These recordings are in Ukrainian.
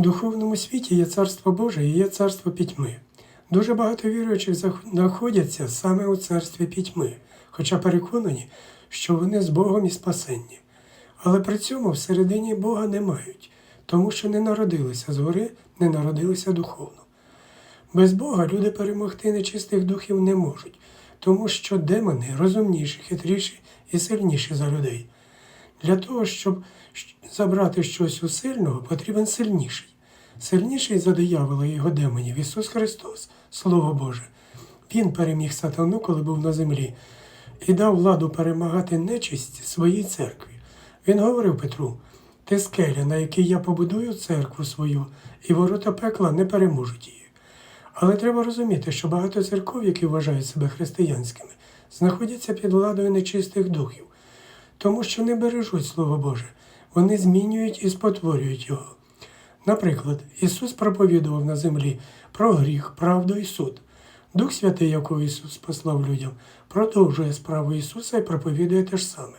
У духовному світі є царство Боже і є царство пітьми. Дуже багато віруючих знаходяться саме у царстві пітьми, хоча переконані, що вони з Богом і спасенні. Але при цьому всередині Бога не мають, тому що не народилися згори, не народилися духовно. Без Бога люди перемогти нечистих духів не можуть, тому що демони розумніші, хитріші і сильніші за людей. Для того, щоб забрати щось у сильного, потрібен сильніший. Сильніший за диявола і його демонів Ісус Христос, Слово Боже. Він переміг сатану, коли був на землі, і дав владу перемагати нечисть своїй церкві. Він говорив Петру: Ти скеля, на якій я побудую церкву свою, і ворота пекла не переможуть її. Але треба розуміти, що багато церков, які вважають себе християнськими, знаходяться під владою нечистих духів, тому що не бережуть Слово Боже, вони змінюють і спотворюють його. Наприклад, Ісус проповідував на землі про гріх, правду і суд. Дух Святий, якого Ісус послав людям, продовжує справу Ісуса і проповідує те ж саме.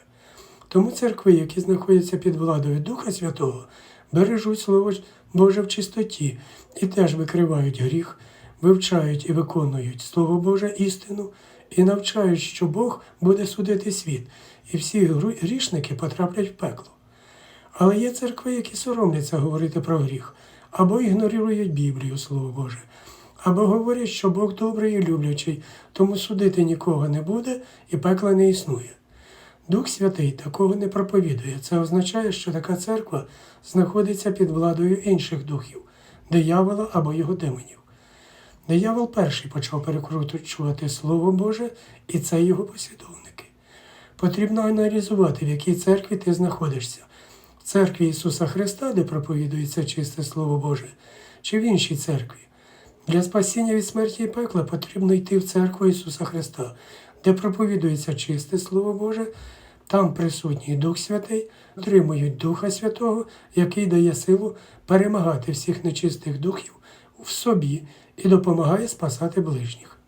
Тому церкви, які знаходяться під владою Духа Святого, бережуть Слово Боже в чистоті і теж викривають гріх, вивчають і виконують Слово Боже істину і навчають, що Бог буде судити світ, і всі грішники потраплять в пекло. Але є церкви, які соромляться говорити про гріх, або ігнорують Біблію, Слово Боже, або говорять, що Бог добрий і люблячий, тому судити нікого не буде і пекла не існує. Дух Святий такого не проповідує. Це означає, що така церква знаходиться під владою інших духів, диявола або його демонів. Диявол перший почав перекручувати Слово Боже, і це його послідовники. Потрібно аналізувати, в якій церкві ти знаходишся. В церкві Ісуса Христа, де проповідується чисте Слово Боже, чи в іншій церкві. Для спасіння від смерті і пекла потрібно йти в церкву Ісуса Христа, де проповідується чисте Слово Боже, там присутній Дух Святий, отримують Духа Святого, який дає силу перемагати всіх нечистих духів в собі і допомагає спасати ближніх.